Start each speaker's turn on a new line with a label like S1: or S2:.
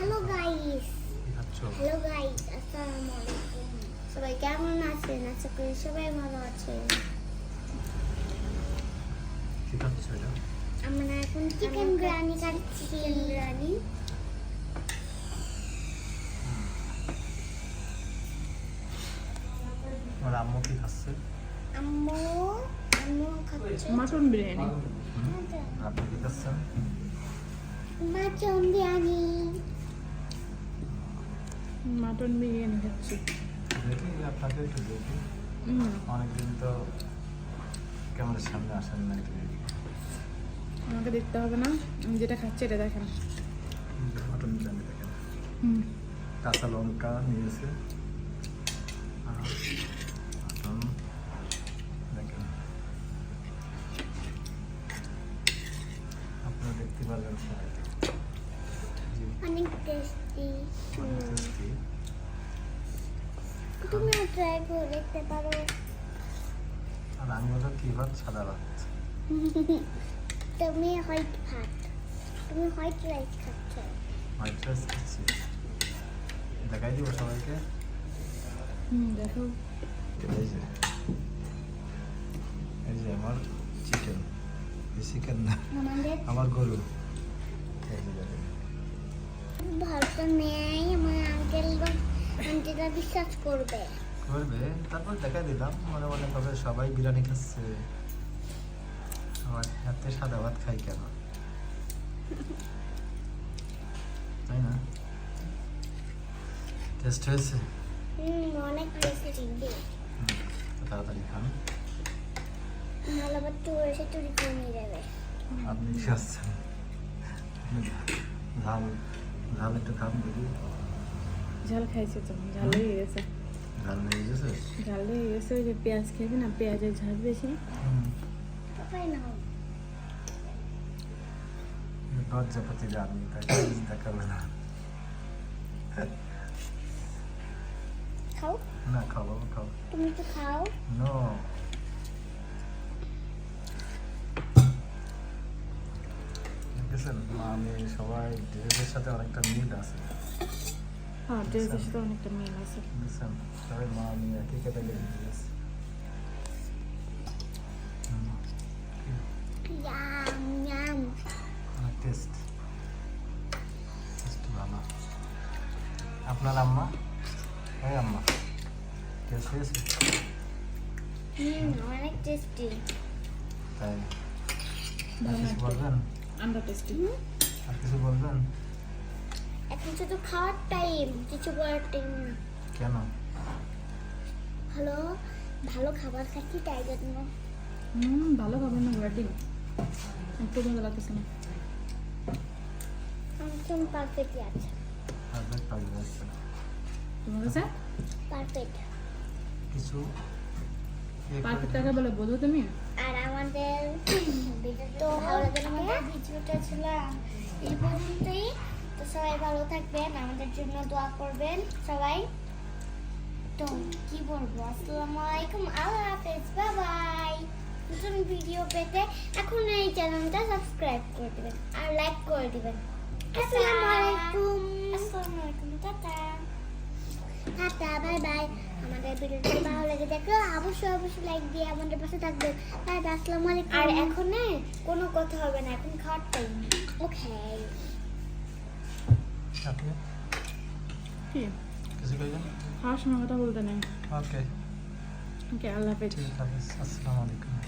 S1: Hello guys hello guys আসসালামু আলাইকুম সবাই কেমন আছেন? আশা করি সবাই ভালো আছেন। আমরা এখন চিকেন বিরিয়ানি খাচ্ছি। চিকেন বিরিয়ানি
S2: আম্মু কি খাচ্ছে?
S1: আম্মু আম্মু খাচ্ছে।
S3: মাটন বিরিয়ানি
S2: আপনি কি খাচ্ছেন?
S1: মাটন বিরিয়ানি
S3: মাটন বিরিয়ানি খাচ্ছি।
S2: অনেকদিন তো ক্যামেরার সামনে আসেন না
S3: আমাকে দেখতে হবে না আমি যেটা খাচ্ছি এটা দেখেন।
S2: মটন বিরিয়ানি দেখেন। কাঁচা লঙ্কা নিয়েছে। দেখেন। আপনারা দেখতে পারবেন সবাই।
S1: অনেক টেস্টি। তুমিও ট্রাই করে দেখতে পারো।
S2: আর আমি হলো কি ভাত সাদা ভাত
S1: তুমি হোয়াইট ভাত। তুমি হোয়াইট রাইস খাচ্ছ।
S2: হোয়াইট রাইস খাচ্ছি। দেখাই দিব সবাইকে?
S3: হুম দেখো।
S2: এই যে। এই যে আমার চিকেন চিকেন না আমার গরু। এই যে।
S1: ভরসা নেই আমার আঙ্কেল আন্টিরা বিশ্বাস করবে।
S2: করবে তারপর দিলাম মনে মনে সবাই বিরিয়ানি খাচ্ছে। আমার হাতে সাদা ভাত খাই কেন? তাই না? টেস্ট হয়েছে?
S1: অনেক টেস্টি
S2: তাড়াতাড়ি খান।
S1: নাহলে আবার এসে চুরি করে নিয়ে যাবে।
S2: আপনি খাচ্ছেন। ঝাল ঝাল একটু খান দেখি।
S3: ঝাল খাইছে তো ঝাল লেগে গেছে।
S2: ঝাল লেগে গেছে?
S3: ঝাল লেগে গেছে ওই যে পেঁয়াজ খেয়েছে না পেঁয়াজের ঝাল বেশি।
S2: হুম।
S1: পাপাই নাও
S2: লজ্জাপতি জানি তাই চিন্তা করবে না।
S1: খাও?
S2: না খাব খাও
S1: তুমি তো খাও।
S2: নো দেখেছেন মা আমি সবাই ড্রেসের সাথে অনেকটা মিল আছে।
S3: হ্যাঁ ড্রেসের সাথে অনেকটা মিল আছে।
S2: বুঝছেন সবাই মা আমি একই ক্যাটাগরি ড্রেস
S1: ইয়াম ইয়াম
S2: অনেক টেস্ট টেস্ট ভালো। আপনার আম্মা? এই আম্মা। টেস্ট হয়েছে?
S1: অনেক টেস্টি
S2: তাই। আর কিছু বলবেন?
S3: আন্ডা টেস্টি
S2: আর কিছু বলবেন?
S1: এখন শুধু খাওয়ার টাইম কিছু করার টাইম না।
S2: কেন?
S1: ভালো ভালো খাবার খাচ্ছি তাই জন্য।
S3: হুম ভালো খাবার না ঘোরাটি একটু মজা লাগতেছে না।
S1: একদম পারফেক্টই আছে।
S2: আর দেখ পাবি
S3: তোমার কাছে?
S1: পারফেক্ট
S2: কিছু
S3: পারফেক্ট টাকা বলে বোঝো তুমি?
S1: আর আমাদের ভালো ভিডিওটা ছিল এই পর্যন্তই। তো সবাই ভালো থাকবেন আমাদের জন্য দোয়া করবেন সবাই। তো কি বলব আসসালামু আলাইকুম আল্লাহ হাফেজ বাই বাই নতুন ভিডিও পেতে এখন এই চ্যানেলটা সাবস্ক্রাইব করে দিবেন আর লাইক করে দিবেন। আসসালামু আলাইকুম। আসসালামু আলাইকুম টাটা। টাটা বাই বাই আমাদের ভিডিওটি ভালো লেগে থাকলে অবশ্যই অবশ্যই লাইক দিয়ে আমাদের পাশে থাকবেন। টাটা আসসালামু আলাইকুম। আর এখন না কোনো কথা হবে না এখন খাওয়ার টাইম ওকে
S2: আপনি?
S3: কি?
S2: কিছু কইবেন
S3: খাওয়ার সময় কথা বলতে নেই।
S2: ওকে
S3: ওকে আল্লাহ হাফেজ।
S2: ঠিক আছে আসসালামু। আলাইকুম